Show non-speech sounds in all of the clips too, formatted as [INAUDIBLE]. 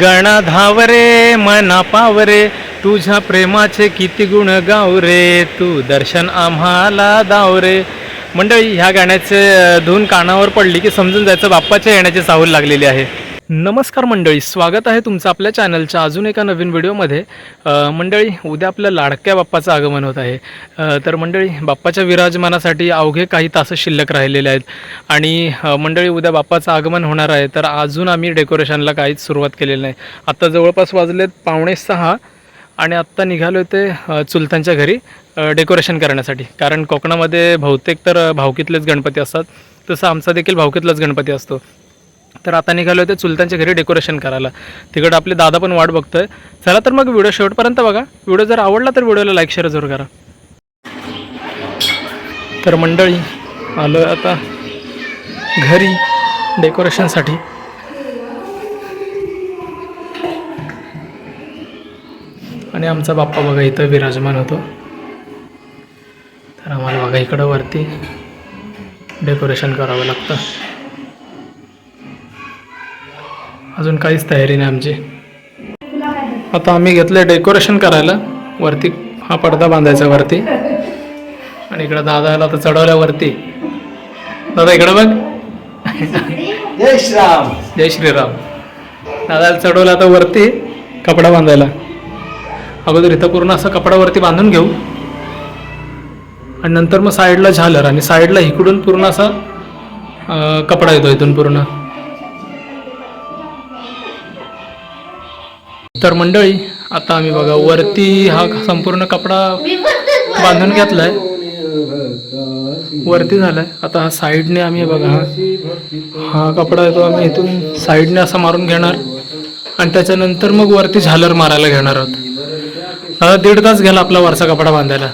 गणा धावरे मना पावरे तुझ्या प्रेमाचे किती गुण गाव रे तू दर्शन आम्हाला दावरे. मंडळी ह्या गाण्याचे धून कानावर पडली की समजून जायचं बाप्पाच्या येण्याची साहूल लागलेली आहे. नमस्कार मंडळी स्वागत आहे तुमचं आपल्या चॅनलच्या अजून एका नवीन व्हिडिओमध्ये. मंडळी उद्या आपलं लाडक्या बाप्पाचं आगमन होत आहे. तर मंडळी बाप्पाच्या विराजमानासाठी अवघे काही तास शिल्लक राहिलेले आहेत. आणि मंडळी उद्या बाप्पाचं आगमन होणार आहे तर अजून आम्ही डेकोरेशनला काहीच सुरुवात केलेली नाही. आत्ता जवळपास वाजलेत पावणे सहा आणि आत्ता निघालो ते चुलतांच्या घरी डेकोरेशन करण्यासाठी. कारण कोकणामध्ये बहुतेक तर भावकीतलेच गणपती असतात. तसं आमचा देखील भावकीतलाच गणपती असतो. तर आता निघालो ते चुलतांच्या घरी डेकोरेशन करायला. तिकडं आपले दादा पण वाट बघतोय. चला तर मग व्हिडिओ शेवटपर्यंत बघा. व्हिडिओ जर आवडला तर व्हिडिओला लाईक शेअर जरूर करा. तर मंडळी आलो आहे आता घरी डेकोरेशनसाठी आणि आमचा बाप्पा बघा इथं विराजमान होतो. तर आम्हाला बघा इकडं वरती डेकोरेशन करावं लागतं. अजून काहीच तयारी नाही आमची. आता आम्ही घेतलं डेकोरेशन करायला. वरती हा पडदा बांधायचा वरती. आणि इकडं दादाला आता चढवल्यावरती. दादा इकडं बघ. जय श्रीराम. जय श्रीराम. दादाला चढवलं आता वरती कपडा बांधायला. अगोदर इथं पूर्ण असा कपडा वरती बांधून घेऊ. आणि नंतर मग साईडला झालर आणि साईडला इकडून पूर्ण असा कपडा येतो इथून पूर्ण. तर मंडळी आता आम्ही बघा वरती हा संपूर्ण कपडा बांधून घेतलाय. वरती झालाय. आता हा साईडने आम्ही बघा हा कपडा येतो आम्ही इथून साईडने असा मारून घेणार. आणि त्याच्यानंतर मग वरती झालर मारायला घेणार आहोत. आता दीड तास गेला आपला वरचा कपडा बांधायला.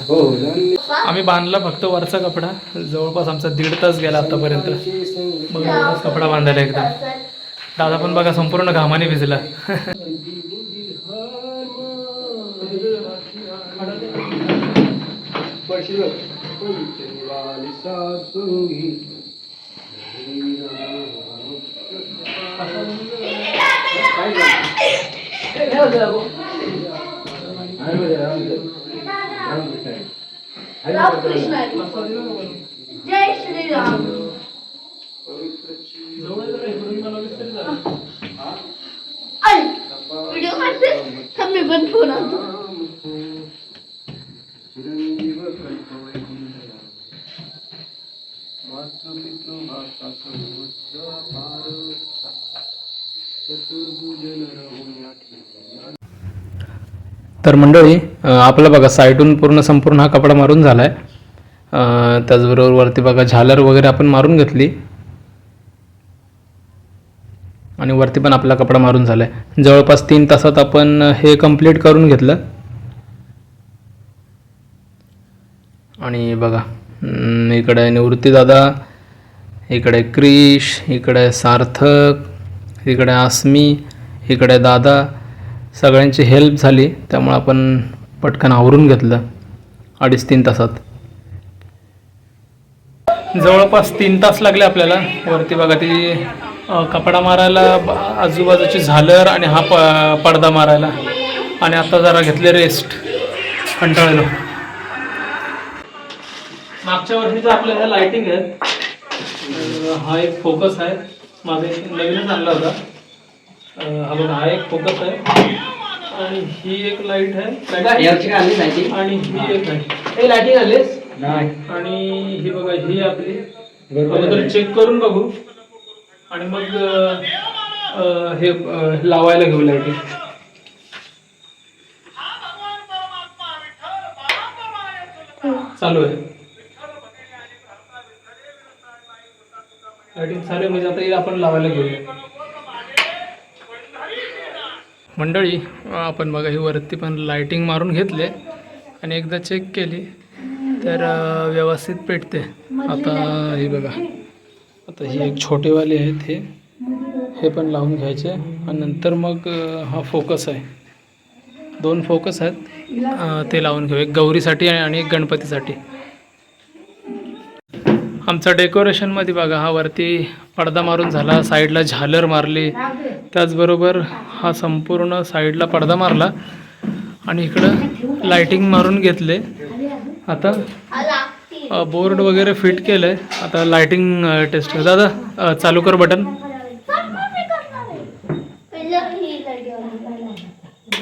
आम्ही बांधला फक्त वरचा कपडा. जवळपास आमचा दीड तास गेला आतापर्यंत. मग कपडा बांधायला एकदम. दादा पण बघा संपूर्ण घामाने भिजला. जय श्रीराम। आई व्हिडिओ काढते? थांब मी पण फोन आणतो. तर मंडळी आपलं आपला बघा साईडून पूर्ण संपूर्ण हा कपडा मारून झाला आहे त्याचबरोबर वरती बघा झालर वगैरे आपण मारून घेतली. आणि वरती पण आपला कपडा मारून झाला आहे जवळपास तीन तासात आपण हे कंप्लीट करून घेतलं. आणि बघा इकडे निवृत्तीदादा इकडे क्रिश इकडे सार्थक इकडे आसमी इकडे दादा सगळ्यांची हेल्प झाली त्यामुळे आपण पटकन आवरून घेतलं. अडीच तीन तासात. जवळपास तीन तास लागले आपल्याला. वरती बघा ती कपडा मारायला आजूबाजूची झालर आणि हा प पडदा मारायला. आणि आता जरा घेतले रेस्ट कंटाळलो. मागच्या वर्षीचं आपल्या ह्या लाइटिंग आहेत अ, हा एक फोकस आहे. माझा एक नवीनच आणला होता. हा बघा हा एक फोकस आहे. आणि ही एक लाइट आहे. आणि ही एक लाइट हे लाईटिंग आलीस नाही. आणि ही बघा ही आपली. अगोदर चेक करून बघू. आणि मग हे लावायला घेऊ लाईटिंग चालू आहे. लाईटिंग चालू आहे म्हणजे आता आपण लावायला घेऊया. मंडळी आपण बघा ही वरती पण लाइटिंग मारून घेतले आणि एकदा चेक केली तर व्यवस्थित पेटते. आता हे बघा. आता ही एक छोटेवाले आहेत हे. हे पण लावून घ्यायचे. आणि नंतर मग हा फोकस आहे. दोन फोकस आहेत. ते लावून घेऊ. एक गौरीसाठी आणि एक गणपतीसाठी. आमचा डेकोरेशनमध्ये बघा हा वरती पडदा मारून झाला साईडला झालर मारली. त्याचबरोबर हा संपूर्ण साईडला पडदा मारला. आणि इकडं लाइटिंग मारून घेतले. आता बोर्ड वगैरे फिट केलं आहे आता लायटिंग टेस्ट दादा चालू कर बटन लाइट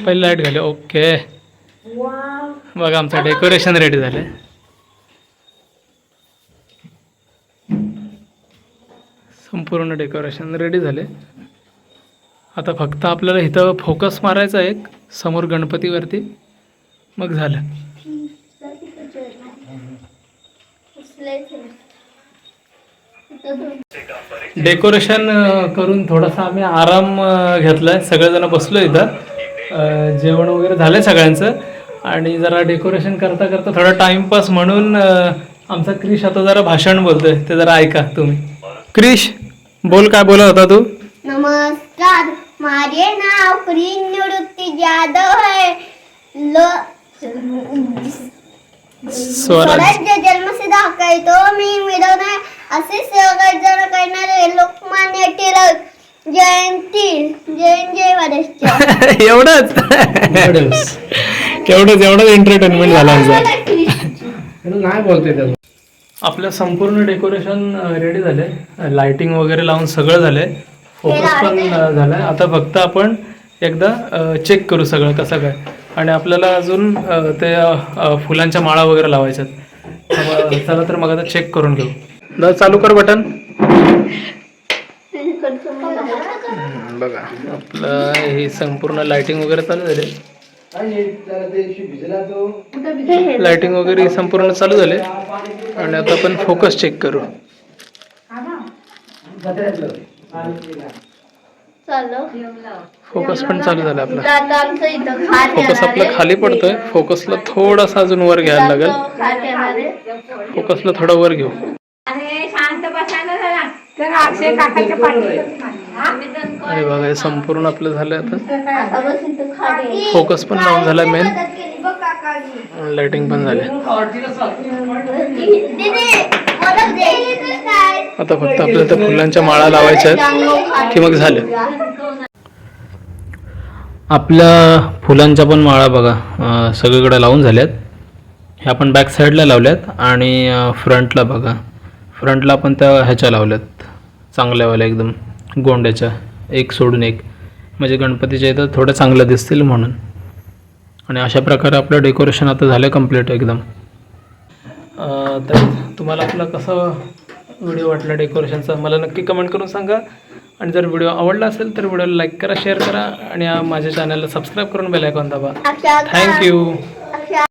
पहिली लाइट घाली. ओके. बघा आमचं डेकोरेशन रेडी झालं संपूर्ण डेकोरेशन रेडी झाले आता फक्त आपल्याला इथं फोकस मारायचा आहे एक. समोर गणपतीवरती. मग झालं. डेकोरेशन करून थोडासा आम्ही आराम घेतलाय. सगळेजण बसलो इथं. जेवण वगैरे झालंय सगळ्यांचं. आणि जरा डेकोरेशन करता करता थोडा टाइमपास म्हणून आमचा क्रिश आता जरा भाषण बोलतोय. ते जरा ऐका तुम्ही. क्रिश बोल काय बोलत होता तू? नमस्कार. माझे नाव क्रीन निवृत्ती जाधव आहे. स्वराज. तो मी मिळवणार असे सहकार्य करणारे लोकमान्य टिळक जयंती जयंत जय महाराष्ट्र. [LAUGHS] एवढंच? एवढंच. एवढंच एंटरटेनमेंट झालं आमचं. नाही बोलते त्याला. आपलं संपूर्ण डेकोरेशन रेडी झाले लाइटिंग वगैरे लावून सगळं झालंय. फोकस पण झालाय. आता फक्त आपण एकदा चेक करू सगळं कसं काय. आणि आपल्याला अजून ते फुलांच्या माळा वगैरे लावायच्यात. चला तर मग आता चेक करून घेऊ. दादा चालू कर बटन बघा. आपलं हे संपूर्ण लाइटिंग वगैरे चालू झाले. लाइटिंग वगैरे संपूर्ण चालू झाले. आणि आता आपण फोकस चेक करू. फोकस पण चालू झाला आपला. फोकस आपला खाली पडतोय. फोकसला थोडासा अजून वर घ्यायला लागेल. फोकसला थोडं वर घेऊ. अरे शांत बसायला जरा. तर अक्षय काकाच्या पाठी आणि बघा हे संपूर्ण आपलं झालं आता. फोकस पण लावून झाला मेन. लाइटिंग पण झाले? आता फक्त आपल्याला त्या फुलांच्या माळा लावायच्या आहेत. की मग झालं? आपल्या फुलांच्या पण माळा बघा सगळीकडे लावून झाल्यात. ह्या आपण बॅक साईडला लावल्यात आणि फ्रंटला बघा. फ्रंटला आपण त्या ह्याच्या लावल्यात. चांगल्यावाल्या एकदम गोंड्याच्या. एक सोडून एक. म्हणजे गणपतीच्या इथं थोड्या चांगल्या दिसतील म्हणून. आणि अशा प्रकारे आपलं डेकोरेशन आता झालं कंप्लीट एकदम. तर तुम्हाला आपला कसा व्हिडिओ वाटला डेकोरेशनचा मला नक्की कमेंट करून सांगा. आणि जर व्हिडिओ आवडला असेल तर व्हिडिओला लाईक करा शेअर करा. आणि माझ्या चॅनलला सबस्क्राईब करून बेल आयकॉन दाबा. थँक्यू